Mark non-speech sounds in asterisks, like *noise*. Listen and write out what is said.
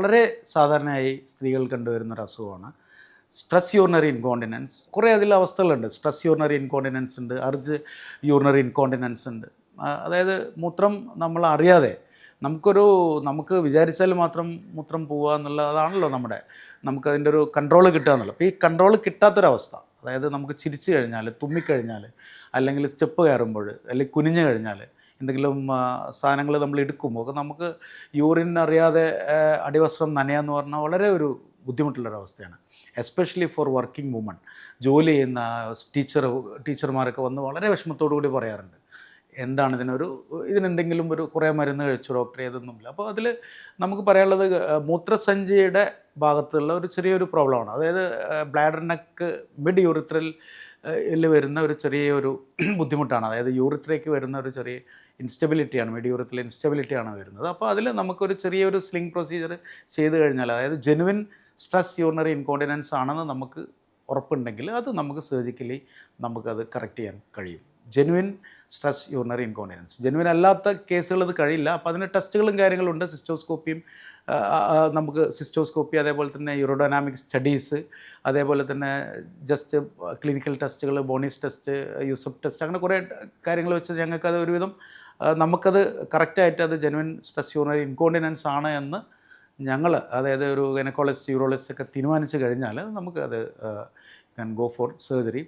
വളരെ സാധാരണയായി സ്ത്രീകൾ കണ്ടുവരുന്ന ഒരു അസുഖമാണ്. സ്ട്രെസ് യൂറിനറി ഇൻകോണ്ടിനൻസ് കുറേ അതിൽ അവസ്ഥകളുണ്ട്. സ്ട്രെസ് യൂറിനറി ഇൻകോണ്ടിനൻസ് ഉണ്ട് അർജ് യൂറിനറി ഇൻകോണ്ടിനൻസ് ഉണ്ട്. അതായത് മൂത്രം നമ്മൾ അറിയാതെ നമുക്കൊരു നമുക്ക് വിചാരിച്ചാൽ മാത്രം മൂത്രം പോവുക എന്നുള്ളതാണല്ലോ നമ്മുടെ നമുക്കതിന്റെ ഒരു കൺട്രോൾ കിട്ടുക എന്നുള്ളത്. അപ്പോൾ ഈ കൺട്രോൾ കിട്ടാത്തൊരവസ്ഥ. അതായത് നമുക്ക് ചിരിച്ചു കഴിഞ്ഞാൽ തുമ്മിക്കഴിഞ്ഞാൽ അല്ലെങ്കിൽ സ്റ്റെപ്പ് കയറുമ്പോൾ അല്ലെങ്കിൽ കുനിഞ്ഞു കഴിഞ്ഞാൽ എന്തെങ്കിലും സാധനങ്ങൾ നമ്മൾ എടുക്കുമ്പോൾ ഒക്കെ നമുക്ക് യൂറിൻ അറിയാതെ അടിവസ്ത്രം നനയാന്ന് പറഞ്ഞാൽ വളരെ ഒരു ബുദ്ധിമുട്ടുള്ളൊരവസ്ഥയാണ്. എസ്പെഷ്യലി ഫോർ വർക്കിംഗ് വുമൺ ജോലി ചെയ്യുന്ന ടീച്ചർ ടീച്ചർമാരൊക്കെ വന്ന് വളരെ വിഷമത്തോടു കൂടി പറയാറുണ്ട്. എന്താണ് ഇതിനൊരു ഇതിനെന്തെങ്കിലും ഒരു കുറേ മരുന്ന് കഴിച്ചു ഡോക്ടറെ ഇതൊന്നുമില്ല. അപ്പോൾ അതിൽ നമുക്ക് പറയാനുള്ളത് മൂത്രസഞ്ചിയുടെ ഭാഗത്തുള്ള ഒരു ചെറിയൊരു പ്രോബ്ലമാണ് അതായത് ബ്ലാഡർ നെക്ക് മിഡ് യൂറിത്രൽ വരുന്ന ഒരു ചെറിയൊരു *clears throat* ബുദ്ധിമുട്ടാണ്. അതായത് യൂറിത്രയ്ക്ക് വരുന്ന ഒരു ചെറിയ ഇൻസ്റ്റബിലിറ്റിയാണ് മിഡ് യൂറിത്രൽ ഇൻസ്റ്റബിലിറ്റിയാണ് വരുന്നത്. അപ്പോൾ അതിൽ നമുക്കൊരു ചെറിയൊരു സ്ലിംഗ് പ്രൊസീജിയർ ചെയ്ത് കഴിഞ്ഞാൽ അതായത് ജെനുവിൻ സ്ട്രെസ് യൂറിനറി ഇൻകോണ്ടിനൻസ് ആണെന്ന് നമുക്ക് ഉറപ്പുണ്ടെങ്കിൽ അത് നമുക്ക് സർജിക്കലി നമുക്കത് കറക്റ്റ് ചെയ്യാൻ കഴിയും. Genuine stress urinary incontinence genuine അല്ലാത്ത കേസുകൾ ഇത് കഴിയില്ല. അപ്പോൾ അതിന് ടെസ്റ്റുകളും കാര്യങ്ങളും ഉണ്ട് സിസ്റ്റോസ്കോപ്പിയും നമുക്ക് സിസ്റ്റോസ്കോപ്പി അതേപോലെ തന്നെ യൂറോഡൈനാമിക് സ്റ്റഡീസ് അതേപോലെ തന്നെ ജസ്റ്റ് ക്ലിനിക്കൽ ടെസ്റ്റുകൾ ബോണീസ് ടെസ്റ്റ് യൂസഫ് ടെസ്റ്റ് അങ്ങനെ കുറേ കാര്യങ്ങൾ വെച്ച് ഞങ്ങൾക്കത് ഒരുവിധം നമുക്കത് കറക്റ്റായിട്ട് അത് ജെനുവിൻ സ്ട്രെസ് യൂറിനറി ഇൻകോണ്ടിനൻസ് ആണ് എന്ന് ഞങ്ങൾ അതായത് ഒരു ഗൈനക്കോളജിസ്റ്റ് യൂറോളജിസ്റ്റ് ഒക്കെ തീരുമാനിച്ചു കഴിഞ്ഞാൽ നമുക്ക് അത് ക്യാൻ ഗോ ഫോർ സർജറി